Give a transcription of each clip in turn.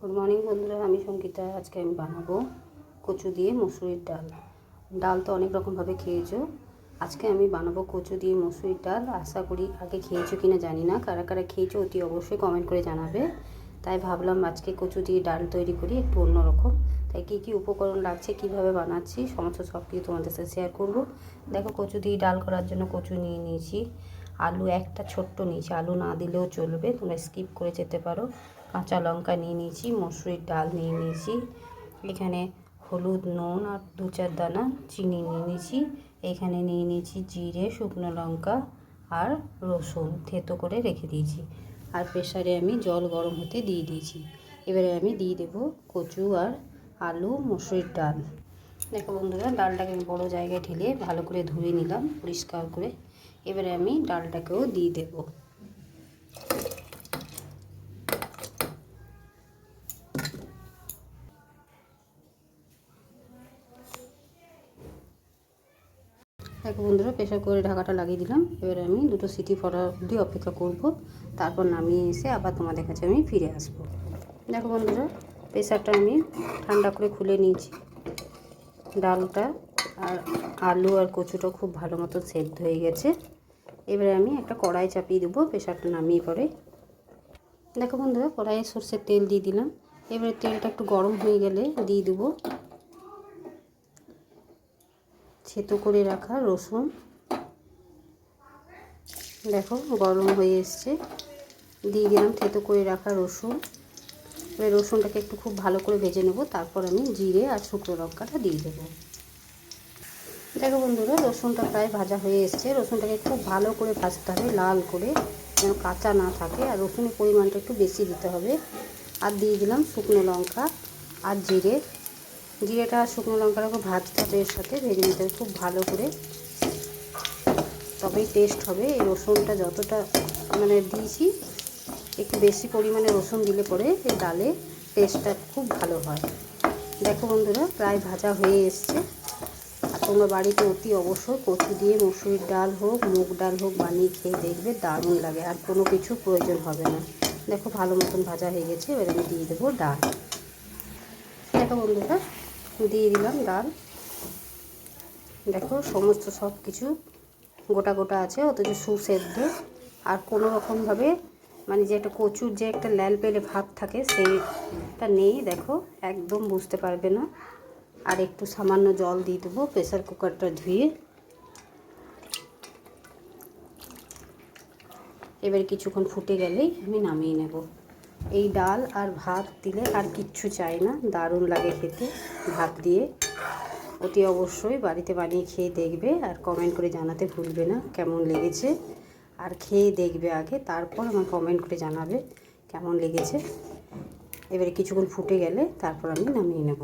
Good morning বন্ধুরা। আমি সঙ্গীতা। আজকে আমি বানাবো কচু দিয়ে মুসুরির ডাল। ডাল তো অনেক রকমভাবে খেয়েছো। আজকে আমি বানাবো কচু দিয়ে মুসুরির ডাল। আশা করি আগে খেয়েছো কিনা জানি না। কারা কারা খেয়েছো অতি অবশ্যই কমেন্ট করে জানাবে। তাই ভাবলাম আজকে কচু দিয়ে ডাল তৈরি করি একটু অন্যরকম। তাই কী কী উপকরণ লাগছে, কীভাবে বানাচ্ছি, সমস্ত সব কিছু তোমাদের সাথে শেয়ার করব। দেখো, কচু দিয়ে ডাল করার জন্য কচু নিয়ে নিয়েছি। আলু একটা ছোট্ট নিয়েছি। আলু না দিলেও চলবে। তোমরা স্কিপ করে যেতে পারো। কাঁচা লঙ্কা নিয়ে নিয়েছি, মসুরির ডাল নিয়ে নিয়েছি, এখানে হলুদ, নুন আর দু চার দানা চিনি নিয়ে নিয়েছি, এখানে নিয়ে নিয়েছি জিরে, শুকনো লঙ্কা আর রসুন থেতো করে রেখে দিয়েছি। আর প্রেশারে আমি জল গরম হতে দিয়ে দিয়েছি। এবারে আমি দিয়ে দেবো কচু আর আলু, মসুরির ডাল। দেখো বন্ধুরা, ডালটাকে আমি বড়ো জায়গায় ঢেলে ভালো করে ধুয়ে নিলাম, পরিষ্কার করে। এবারে আমি ডালটাকেও দিয়ে দেব। দেখো বন্ধুরা প্রেশার করে ঢাকাটা লাগিয়ে দিলাম। এবারে আমি দুটো সিটি ফোটা অবধি অপেক্ষা করব। তারপর নামিয়ে এসে আবার তোমাদের কাছে আমি ফিরে আসব। দেখো বন্ধুরা প্রেশারটা আমি ঠান্ডা করে খুলে নিয়েছি। ডালটা আর আলু আর কচুটা খুব ভালো মতো সেদ্ধ হয়ে গেছে। এবারে আমি একটা কড়াই চাপিয়ে দেবো প্রেশারটা নামিয়ে পরে। দেখো বন্ধুরা, কড়াইয়ে সর্ষের তেল দিয়ে দিলাম। এবারে তেলটা একটু গরম হয়ে গেলে দিয়ে দেবো। ছেতো করে রাখা রসুন। দেখো, গরম হয়ে এসছে। দিয়ে দিলাম থেতো করে রাখা রসুন। এবার রসুনটাকে একটু খুব ভালো করে ভেজে নেব। তারপর আমি জিরে আর শুকনো লঙ্কাটা দিয়ে দেবো। দেখো বন্ধুরা, রসুনটা প্রায় ভাজা হয়ে এসছে। রসুনটাকে খুব ভালো করে ভাজতে হবে, লাল করে, যেন কাঁচা না থাকে। আর রসুনের পরিমাণটা একটু বেশি দিতে হবে। আর দিয়ে দিলাম শুকনো লঙ্কা আর জিরে। জিরেটা শুকনো লঙ্কাটাকে ভাজতে হবে এর সাথে ভেজে নিতে হবে, খুব ভালো করে। তবেই টেস্ট হবে। এই রসুনটা যতটা মানে দিয়েছি, একটু বেশি পরিমাণে রসুন দিলে পরে এই ডালে টেস্টটা খুব ভালো হয়। দেখো বন্ধুরা, প্রায় ভাজা হয়ে এসছে। আর তোমরা বাড়িতে অতি অবশ্যই কচু দিয়ে মুসুরির ডাল হোক, মুগ ডাল হোক বানিয়ে খেয়ে দেখবে, দারুণ লাগে। আর কোনো কিছু প্রয়োজন হবে না। দেখো ভালো মতন ভাজা হয়ে গেছে, এবার আমি দিয়ে দেবো ডাল। দেখো বন্ধুরা দিয়ে দিলাম ডাল। দেখো সমস্ত সব কিছু গোটা গোটা আছে, অথচ সুসেদ্ধ। আর কোনো রকমভাবে মানে যে একটা কচুর যে একটা ল্যাল পেলে ভাব থাকে, সেইটা নেই, দেখো, একদম বুঝতে পারবে না। আর একটু সামান্য জল দিয়ে দেবো, প্রেসার কুকারটা ধুয়ে। এবার কিছুক্ষণ ফুটে গেলেই আমি নামিয়ে নেব। এই ডাল আর ভাত দিলে আর কিচ্ছু চাই না, দারুণ লাগে খেতে। ভাত দিয়ে অতি অবশ্যই বাড়িতে বানিয়ে খেয়ে দেখবে আর কমেন্ট করে জানাতে ভুলবে না কেমন লেগেছে। আর খেয়ে দেখবে আগে, তারপর আমার কমেন্ট করে জানাবে কেমন লেগেছে। এবারে কিছুক্ষণ ফুটে গেলে তারপর আমি নামিয়ে নেব।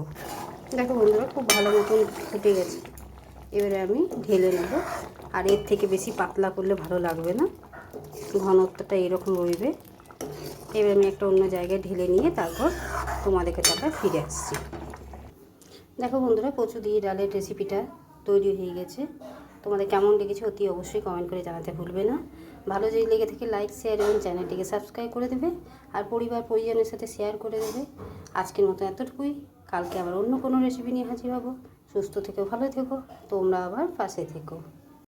দেখো বন্ধুরা, খুব ভালো মতন ফুটে গেছে। এবারে আমি ঢেলে নেব। আর এর থেকে বেশি পাতলা করলে ভালো লাগবে না। ঘনত্বটা এরকম রইবে। এবার আমি একটা অন্য জায়গায় ঢেলে নিয়ে তারপর তোমাদেরকে আবার ফিরে আসছি। দেখো বন্ধুরা, কচু দিয়ে ডালের রেসিপিটা তৈরি হয়ে গেছে। তোমাদের কেমন লেগেছে অতি অবশ্যই কমেন্ট করে জানাতে ভুলবে না। ভালো যদি লেগে থাকে লাইক শেয়ার এবং চ্যানেলটিকে সাবস্ক্রাইব করে দেবে আর পরিবার, পরিজনের সাথে শেয়ার করে দেবে। আজকের মতো এতটুকুই। কালকে আবার অন্য কোনো রেসিপি নিয়ে হাজির হব। সুস্থ থেকো, ভালো থেকো। তোমরা আবার পাশে থেকো।